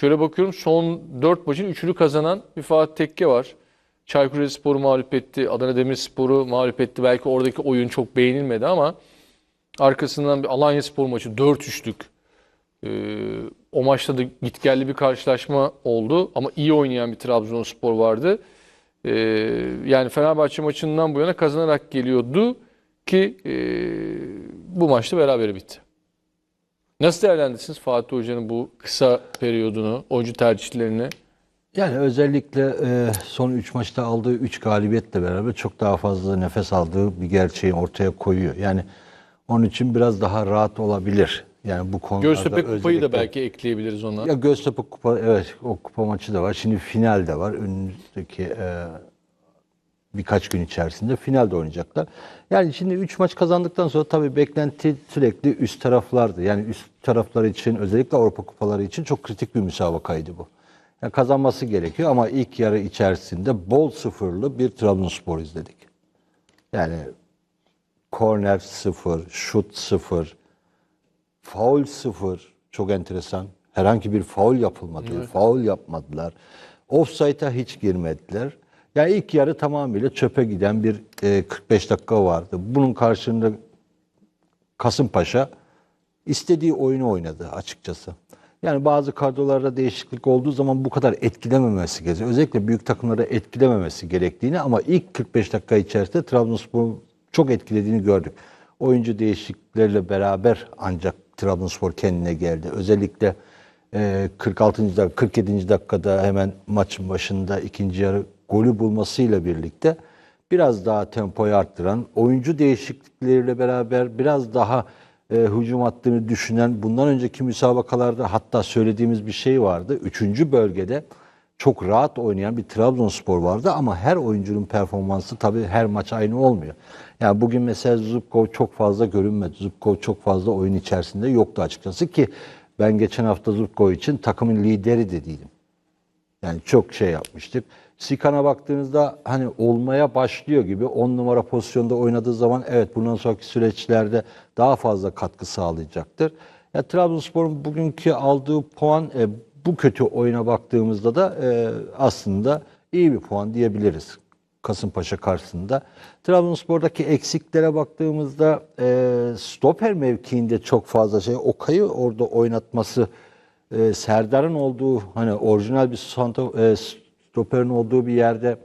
Şöyle bakıyorum son 4 maçın 3'ünü kazanan bir Fatih Tekke var. Çaykur Rizespor'u mağlup etti. Adana Demirspor'u mağlup etti. Belki oradaki oyun çok beğenilmedi ama arkasından bir Alanya Spor maçı 4-3'lük. Ee, o maçta da gitgelli bir karşılaşma oldu ama iyi oynayan bir Trabzonspor vardı. Ee, yani Fenerbahçe maçından bu yana kazanarak geliyordu ki e, bu maçta berabere bitti. Nasıl değerlendirsiniz Fatih Hoca'nın bu kısa periyodunu, oyuncu tercihlerini? Yani özellikle e, son 3 maçta aldığı 3 galibiyetle beraber çok daha fazla nefes aldığı bir gerçeği ortaya koyuyor. Yani onun için biraz daha rahat olabilir. Yani bu konularda Göztepe kupayı da belki ekleyebiliriz ona. Ya Göztepe kupa evet o kupa maçı da var. Şimdi final de var. Önümüzdeki e, birkaç gün içerisinde finalde oynayacaklar. Yani şimdi 3 maç kazandıktan sonra tabii beklenti sürekli üst taraflardı. Yani üst taraflar için özellikle Avrupa kupaları için çok kritik bir müsabakaydı bu. Yani kazanması gerekiyor ama ilk yarı içerisinde bol sıfırlı bir Trabzonspor izledik. Yani korner sıfır, şut sıfır, Faul sıfır. Çok enteresan. Herhangi bir faul yapılmadı. Faul yapmadılar. Offside'a hiç girmediler. Yani ilk yarı tamamıyla çöpe giden bir e, 45 dakika vardı. Bunun karşılığında Kasımpaşa istediği oyunu oynadı açıkçası. Yani bazı kadrolarda değişiklik olduğu zaman bu kadar etkilememesi gerekiyor. Özellikle büyük takımları etkilememesi gerektiğini ama ilk 45 dakika içerisinde Trabzonspor çok etkilediğini gördük. Oyuncu değişiklikleriyle beraber ancak Trabzonspor kendine geldi. Özellikle e, 46. dakika, 47. dakikada hemen maçın başında ikinci yarı golü bulmasıyla birlikte biraz daha tempoyu arttıran, oyuncu değişiklikleriyle beraber biraz daha e, hücum hattını düşünen, bundan önceki müsabakalarda hatta söylediğimiz bir şey vardı. Üçüncü bölgede çok rahat oynayan bir Trabzonspor vardı ama her oyuncunun performansı tabii her maç aynı olmuyor. Yani bugün mesela Zubkov çok fazla görünmedi. Zubkov çok fazla oyun içerisinde yoktu açıkçası ki ben geçen hafta Zubkov için takımın lideri de değilim. Yani çok şey yapmıştık. Sikan'a baktığınızda hani olmaya başlıyor gibi 10 numara pozisyonda oynadığı zaman evet bundan sonraki süreçlerde daha fazla katkı sağlayacaktır. Ya Trabzonspor'un bugünkü aldığı puan e, bu kötü oyuna baktığımızda da e, aslında iyi bir puan diyebiliriz. Kasımpaşa karşısında. Trabzonspor'daki eksiklere baktığımızda e, stoper mevkiinde çok fazla şey. Okay'ı orada oynatması e, Serdar'ın olduğu hani orijinal bir santa, e, stoperin olduğu bir yerde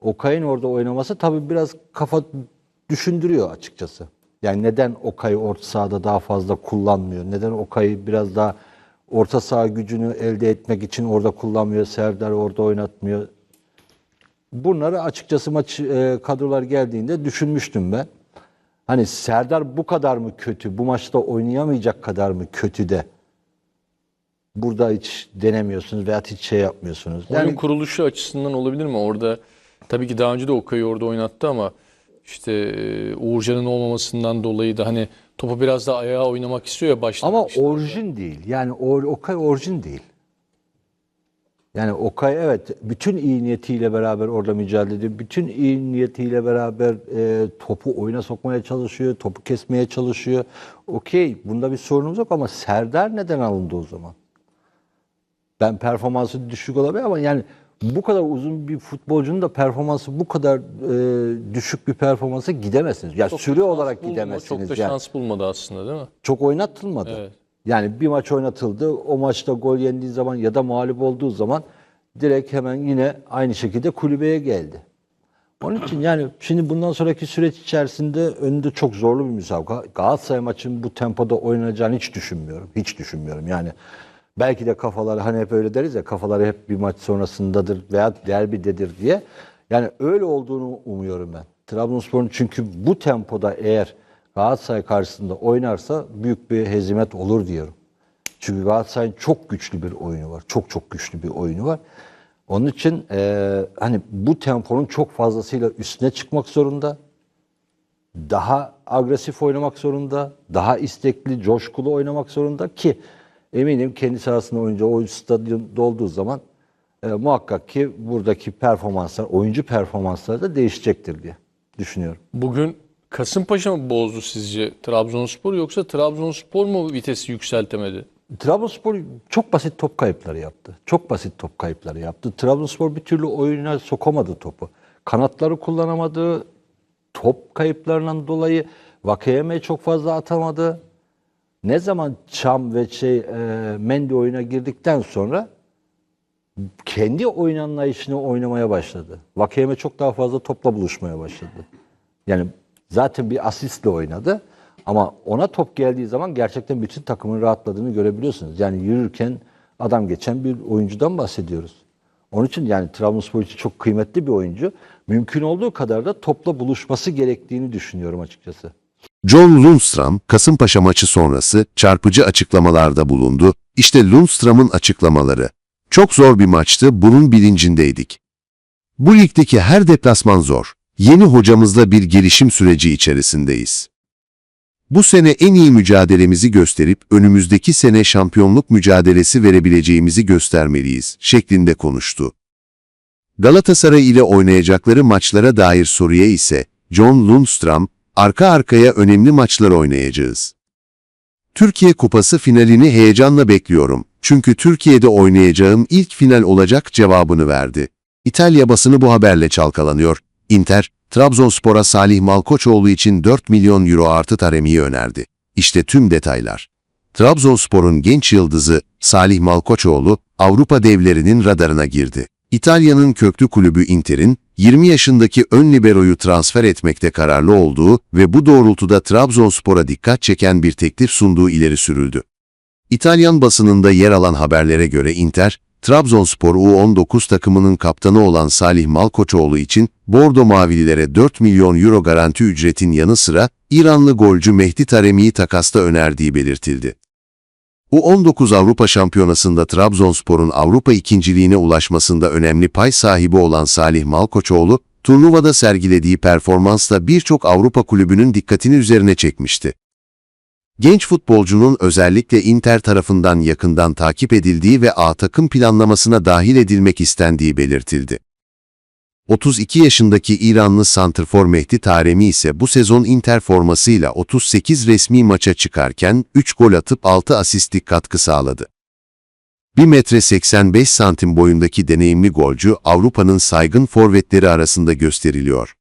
Okay'ın orada oynaması tabii biraz kafa düşündürüyor açıkçası. Yani neden Okay'ı orta sahada daha fazla kullanmıyor? Neden Okay'ı biraz daha orta saha gücünü elde etmek için orada kullanmıyor? Serdar orada oynatmıyor. Bunları açıkçası maç e, kadrolar geldiğinde düşünmüştüm ben. Hani Serdar bu kadar mı kötü? Bu maçta oynayamayacak kadar mı kötü de? Burada hiç denemiyorsunuz veya hiç şey yapmıyorsunuz. Oyun Yani kuruluşu açısından olabilir mi? Orada tabii ki daha önce de Okay'ı orada oynattı ama işte e, Uğurcan'ın olmamasından dolayı da hani topu biraz daha ayağa oynamak istiyor ya ama başlangıçta. orijin değil. Yani o- Okay orijin değil. Yani Okay evet bütün iyi niyetiyle beraber orada mücadele ediyor. Bütün iyi niyetiyle beraber e, topu oyuna sokmaya çalışıyor, topu kesmeye çalışıyor. Okey bunda bir sorunumuz yok ama Serdar neden alındı o zaman? Ben performansı düşük olabilir ama yani bu kadar uzun bir futbolcunun da performansı bu kadar e, düşük bir performansa gidemezsiniz. Ya Çok süre olarak bulma- gidemezsiniz. Çok da yani. şans bulmadı aslında değil mi? Çok oynatılmadı. Evet. Yani bir maç oynatıldı. O maçta gol yendiği zaman ya da mağlup olduğu zaman direkt hemen yine aynı şekilde kulübeye geldi. Onun için yani şimdi bundan sonraki süreç içerisinde önünde çok zorlu bir müsabaka. Galatasaray maçının bu tempoda oynanacağını hiç düşünmüyorum. Hiç düşünmüyorum. Yani belki de kafaları hani hep öyle deriz ya kafaları hep bir maç sonrasındadır veya derbidedir diye. Yani öyle olduğunu umuyorum ben. Trabzonspor'un çünkü bu tempoda eğer Galatasaray karşısında oynarsa büyük bir hezimet olur diyorum. Çünkü Galatasaray'ın çok güçlü bir oyunu var. Çok çok güçlü bir oyunu var. Onun için eee, hani bu temponun çok fazlasıyla üstüne çıkmak zorunda. Daha agresif oynamak zorunda. Daha istekli, coşkulu oynamak zorunda ki eminim kendi sahasında oyuncu o stadyum dolduğu zaman e, muhakkak ki buradaki performanslar, oyuncu performansları da değişecektir diye düşünüyorum. Bugün Kasımpaşa mı bozdu sizce Trabzonspor yoksa Trabzonspor mu vitesi yükseltemedi? Trabzonspor çok basit top kayıpları yaptı. Çok basit top kayıpları yaptı. Trabzonspor bir türlü oyuna sokamadı topu. Kanatları kullanamadı. Top kayıplarından dolayı Vakayeme çok fazla atamadı. Ne zaman Çam ve şey e, Mendy oyuna girdikten sonra kendi oyun anlayışını oynamaya başladı. Vakayeme çok daha fazla topla buluşmaya başladı. Yani zaten bir asistle oynadı ama ona top geldiği zaman gerçekten bütün takımın rahatladığını görebiliyorsunuz. Yani yürürken adam geçen bir oyuncudan bahsediyoruz. Onun için yani Trabzonspor için çok kıymetli bir oyuncu. Mümkün olduğu kadar da topla buluşması gerektiğini düşünüyorum açıkçası. John Lundstram, Kasımpaşa maçı sonrası çarpıcı açıklamalarda bulundu. İşte Lundstram'ın açıklamaları. Çok zor bir maçtı, bunun bilincindeydik. Bu ligdeki her deplasman zor. Yeni hocamızla bir gelişim süreci içerisindeyiz. Bu sene en iyi mücadelemizi gösterip önümüzdeki sene şampiyonluk mücadelesi verebileceğimizi göstermeliyiz, şeklinde konuştu. Galatasaray ile oynayacakları maçlara dair soruya ise John Lundstram, arka arkaya önemli maçlar oynayacağız. Türkiye Kupası finalini heyecanla bekliyorum. Çünkü Türkiye'de oynayacağım ilk final olacak cevabını verdi. İtalya basını bu haberle çalkalanıyor. Inter, Trabzonspor'a Salih Malkoçoğlu için 4 milyon euro artı Taremi'yi önerdi. İşte tüm detaylar. Trabzonspor'un genç yıldızı Salih Malkoçoğlu, Avrupa devlerinin radarına girdi. İtalya'nın köklü kulübü Inter'in 20 yaşındaki ön liberoyu transfer etmekte kararlı olduğu ve bu doğrultuda Trabzonspor'a dikkat çeken bir teklif sunduğu ileri sürüldü. İtalyan basınında yer alan haberlere göre Inter, Trabzonspor U19 takımının kaptanı olan Salih Malkoçoğlu için Bordo Mavililere 4 milyon euro garanti ücretin yanı sıra İranlı golcü Mehdi Taremi'yi takasta önerdiği belirtildi. U19 Avrupa Şampiyonası'nda Trabzonspor'un Avrupa ikinciliğine ulaşmasında önemli pay sahibi olan Salih Malkoçoğlu, turnuvada sergilediği performansla birçok Avrupa kulübünün dikkatini üzerine çekmişti. Genç futbolcunun özellikle Inter tarafından yakından takip edildiği ve A takım planlamasına dahil edilmek istendiği belirtildi. 32 yaşındaki İranlı santrfor Mehdi Taremi ise bu sezon Inter formasıyla 38 resmi maça çıkarken 3 gol atıp 6 asistlik katkı sağladı. 1 metre 85 santim boyundaki deneyimli golcü Avrupa'nın saygın forvetleri arasında gösteriliyor.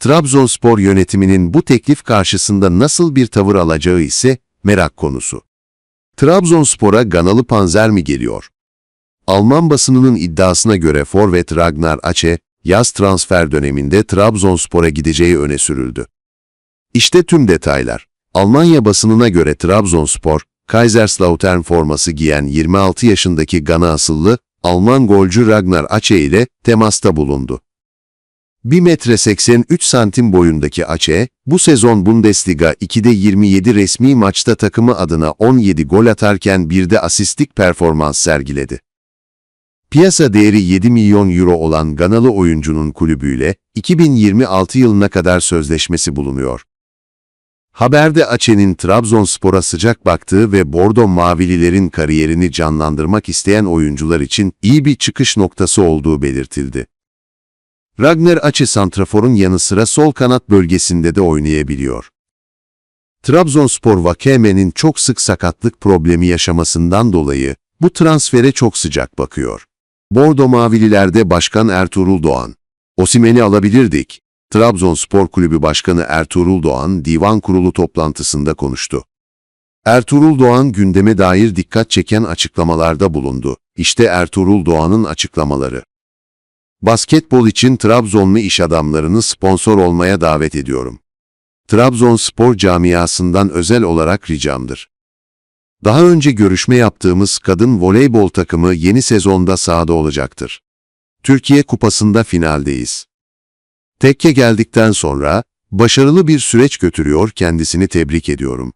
Trabzonspor yönetiminin bu teklif karşısında nasıl bir tavır alacağı ise merak konusu. Trabzonspor'a Ganalı Panzer mi geliyor? Alman basınının iddiasına göre forvet Ragnar Ache, yaz transfer döneminde Trabzonspor'a gideceği öne sürüldü. İşte tüm detaylar. Almanya basınına göre Trabzonspor, Kaiserslautern forması giyen 26 yaşındaki Gana asıllı Alman golcü Ragnar Ache ile temasta bulundu. 1 metre 83 santim boyundaki Ache, bu sezon Bundesliga 2'de 27 resmi maçta takımı adına 17 gol atarken bir de asistlik performans sergiledi. Piyasa değeri 7 milyon euro olan Ganalı oyuncunun kulübüyle 2026 yılına kadar sözleşmesi bulunuyor. Haberde Açe'nin Trabzonspor'a sıcak baktığı ve Bordo Mavililerin kariyerini canlandırmak isteyen oyuncular için iyi bir çıkış noktası olduğu belirtildi. Ragnar Ache santraforun yanı sıra sol kanat bölgesinde de oynayabiliyor. Trabzonspor Vakeme'nin çok sık sakatlık problemi yaşamasından dolayı bu transfere çok sıcak bakıyor. Bordo Mavililerde Başkan Ertuğrul Doğan. Osimen'i alabilirdik. Trabzonspor Kulübü Başkanı Ertuğrul Doğan divan kurulu toplantısında konuştu. Ertuğrul Doğan gündeme dair dikkat çeken açıklamalarda bulundu. İşte Ertuğrul Doğan'ın açıklamaları. Basketbol için Trabzonlu iş adamlarını sponsor olmaya davet ediyorum. Trabzonspor camiasından özel olarak ricamdır. Daha önce görüşme yaptığımız kadın voleybol takımı yeni sezonda sahada olacaktır. Türkiye Kupası'nda finaldeyiz. Tekke geldikten sonra başarılı bir süreç götürüyor kendisini tebrik ediyorum.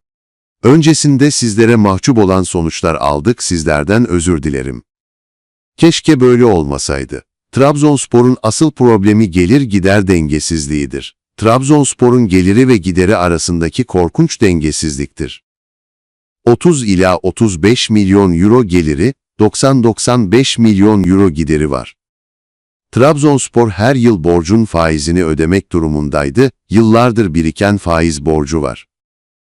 Öncesinde sizlere mahcup olan sonuçlar aldık sizlerden özür dilerim. Keşke böyle olmasaydı. Trabzonspor'un asıl problemi gelir gider dengesizliğidir. Trabzonspor'un geliri ve gideri arasındaki korkunç dengesizliktir. 30 ila 35 milyon euro geliri, 90-95 milyon euro gideri var. Trabzonspor her yıl borcun faizini ödemek durumundaydı, yıllardır biriken faiz borcu var.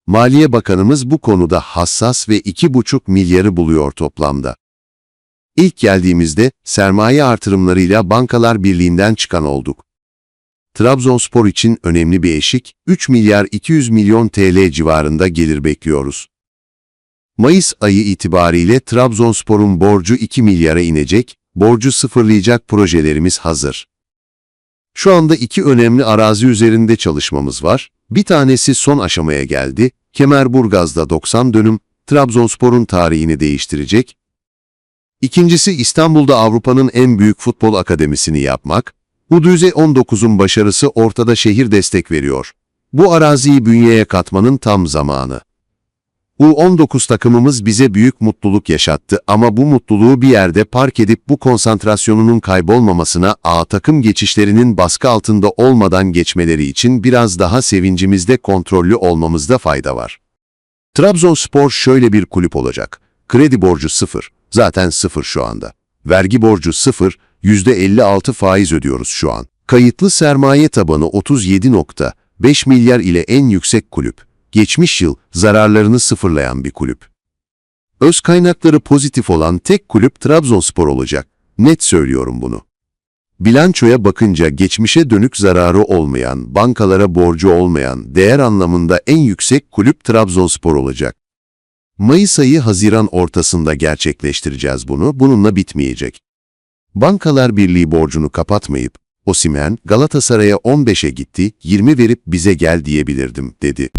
Maliye Bakanımız bu konuda hassas ve 2,5 milyarı buluyor toplamda. İlk geldiğimizde sermaye artırımlarıyla Bankalar Birliği'nden çıkan olduk. Trabzonspor için önemli bir eşik, 3 milyar 200 milyon TL civarında gelir bekliyoruz. Mayıs ayı itibariyle Trabzonspor'un borcu 2 milyara inecek, borcu sıfırlayacak projelerimiz hazır. Şu anda iki önemli arazi üzerinde çalışmamız var. Bir tanesi son aşamaya geldi. Kemerburgaz'da 90 dönüm, Trabzonspor'un tarihini değiştirecek. İkincisi İstanbul'da Avrupa'nın en büyük futbol akademisini yapmak. Udüze 19'un başarısı ortada şehir destek veriyor. Bu araziyi bünyeye katmanın tam zamanı. U19 takımımız bize büyük mutluluk yaşattı ama bu mutluluğu bir yerde park edip bu konsantrasyonunun kaybolmamasına A takım geçişlerinin baskı altında olmadan geçmeleri için biraz daha sevincimizde kontrollü olmamızda fayda var. Trabzonspor şöyle bir kulüp olacak. Kredi borcu sıfır. Zaten sıfır şu anda. Vergi borcu sıfır. %56 faiz ödüyoruz şu an. Kayıtlı sermaye tabanı 37.5 milyar ile en yüksek kulüp. Geçmiş yıl zararlarını sıfırlayan bir kulüp. Öz kaynakları pozitif olan tek kulüp Trabzonspor olacak. Net söylüyorum bunu. Bilançoya bakınca geçmişe dönük zararı olmayan, bankalara borcu olmayan, değer anlamında en yüksek kulüp Trabzonspor olacak. Mayıs ayı Haziran ortasında gerçekleştireceğiz bunu, bununla bitmeyecek. Bankalar Birliği borcunu kapatmayıp, Osimen Galatasaray'a 15'e gitti, 20 verip bize gel diyebilirdim, dedi.